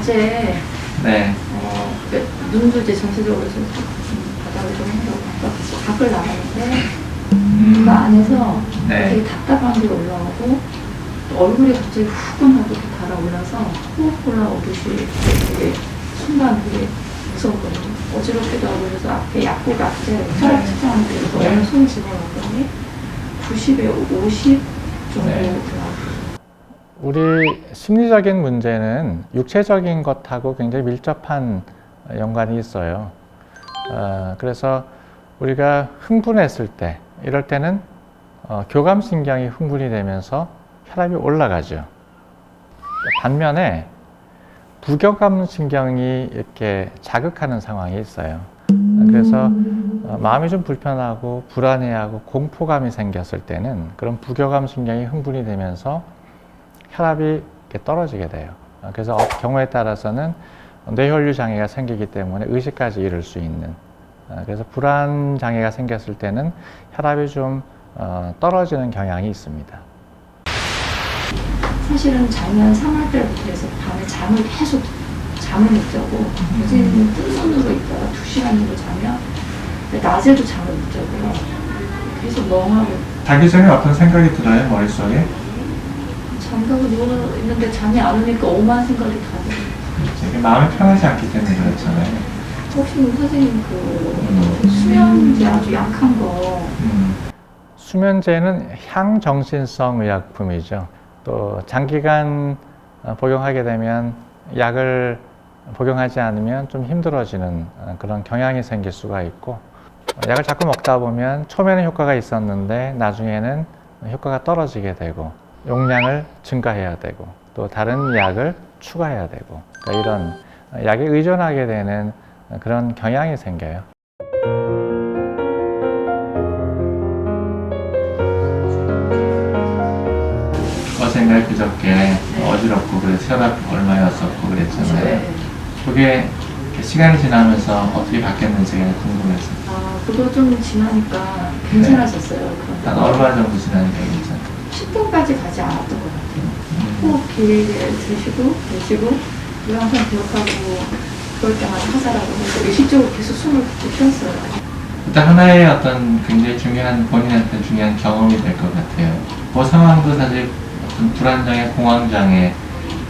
어제 네. 어, 그 눈도 이제 전체적으로 좀 바닥을 좀 바꿔서 밖을 나가는데 음. 그 안에서 네. 되게 답답한 게 올라오고 또 얼굴이 갑자기 후끈하고 또 달아올라서 호흡 올라오듯이 되게 순간 되게 무서웠거든요. 어지럽기도 하고 그래서 앞에 약국 앞에 측정하는데 그래서 네. 어느 손 집어넣었더니 90에 50 정도 네. 우리 심리적인 문제는 육체적인 것하고 굉장히 밀접한 연관이 있어요. 어, 그래서 우리가 흥분했을 때, 이럴 때는 어, 교감신경이 흥분이 되면서 혈압이 올라가죠. 반면에 부교감신경이 이렇게 자극하는 상황이 있어요. 그래서 어, 마음이 좀 불편하고 불안해하고 공포감이 생겼을 때는 그런 부교감신경이 흥분이 되면서 혈압이 이렇게 떨어지게 돼요. 어, 그래서 어- 경우에 따라서는 뇌혈류 장애가 생기기 때문에 의식까지 이룰 수 있는. 어, 그래서 불안 장애가 생겼을 때는 혈압이 좀 어, 떨어지는 경향이 있습니다. 사실은 작년 3월 때부터 해서 밤에 잠을 계속 잠을 못 자고 요새는 뜬 눈으로 있다가 2시간 정도 자면 낮에도 잠을 못 자고요. 계속 멍하고 자기 전에 어떤 생각이 들어요, 머릿속에? 잠자고 누워 있는데 잠이 안 오니까 오만 생각이 다 들어요. 이게 마음이 편하지 않기 때문에 그렇잖아요. 혹시 선생님 그 음. 수면제 아주 약한 거 음. 수면제는 향정신성 의약품이죠. 또 장기간 어, 복용하게 되면 약을 복용하지 않으면 좀 힘들어지는 어, 그런 경향이 생길 수가 있고 어, 약을 자꾸 먹다 보면 초면에 효과가 있었는데 나중에는 효과가 떨어지게 되고 용량을 증가해야 되고 또 다른 약을 추가해야 되고 그러니까 이런 어, 약에 의존하게 되는 어, 그런 경향이 생겨요. 어젠가 그저께 어지럽고 그래서 혈압 얼마였었고 그랬잖아요. 네. 그게 시간이 지나면서 어떻게 바뀌었는지가 궁금해서. 아 그거 좀 지나니까 괜찮아졌어요. 한 그런데 얼마 정도 지나니까 괜찮아요. 10분까지 가지 않았던 것 같아요. 음. 호흡 길게 드시고 내쉬고 그리고 항상 기억하고 그럴 때마다 하자라고 해서 의식적으로 계속 숨을 쉬었어요. 일단 하나의 어떤 굉장히 중요한 본인한테 중요한 경험이 될 것 같아요. 그 상황도 사실 어떤 불안장애, 공황장애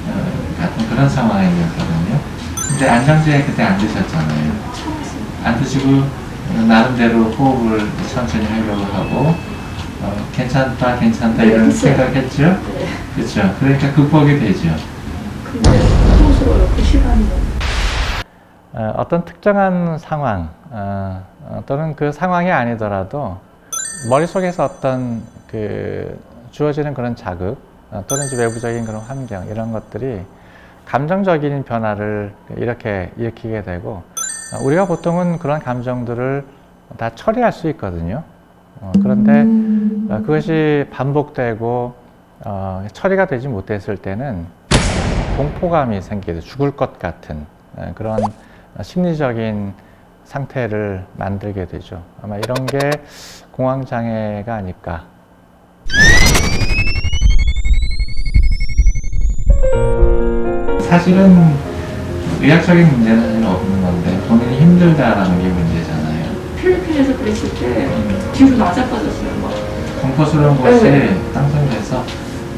어, 같은 그런 상황이었거든요. 근데 안정제 그때 안 드셨잖아요. 안 드시고 어, 나름대로 호흡을 천천히 하려고 하고 어, 괜찮다, 괜찮다 네, 이런 했어요. 생각했죠. 네. 그렇죠. 그러니까 극복이 되죠. 근데 고통스러워요. 그 시간이 너무. 어, 어떤 특정한 상황 어, 어, 또는 그 상황이 아니더라도 머릿속에서 어떤 그 주어지는 그런 자극 어, 또는 이제 외부적인 그런 환경 이런 것들이 감정적인 변화를 이렇게 일으키게 되고 어, 우리가 보통은 그런 감정들을 다 처리할 수 있거든요. 어, 그런데 어, 그것이 반복되고 어, 처리가 되지 못했을 때는 공포감이 생기게 죽을 것 같은 에, 그런 심리적인 상태를 만들게 되죠. 아마 이런 게 공황장애가 아닐까. 사실은 의학적인 문제는 사실 없는 건데 본인이 힘들다라는 게. 필리핀에서 그랬을 때 뒤로 맞아 빠졌어요. 막 공포스러운 것이 네. 땅성돼서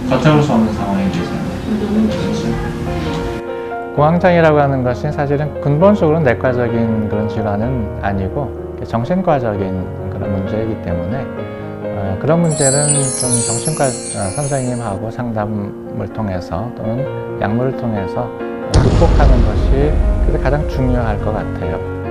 걷잡을 수 없는 상황이 되잖아요. 너무 그렇죠? 공황장애라고 하는 것이 사실은 근본적으로 내과적인 그런 질환은 아니고 정신과적인 그런 문제이기 때문에 어, 그런 문제는 좀 정신과 어, 선생님하고 상담을 통해서 또는 약물을 통해서 극복하는 것이 가장 중요할 것 같아요.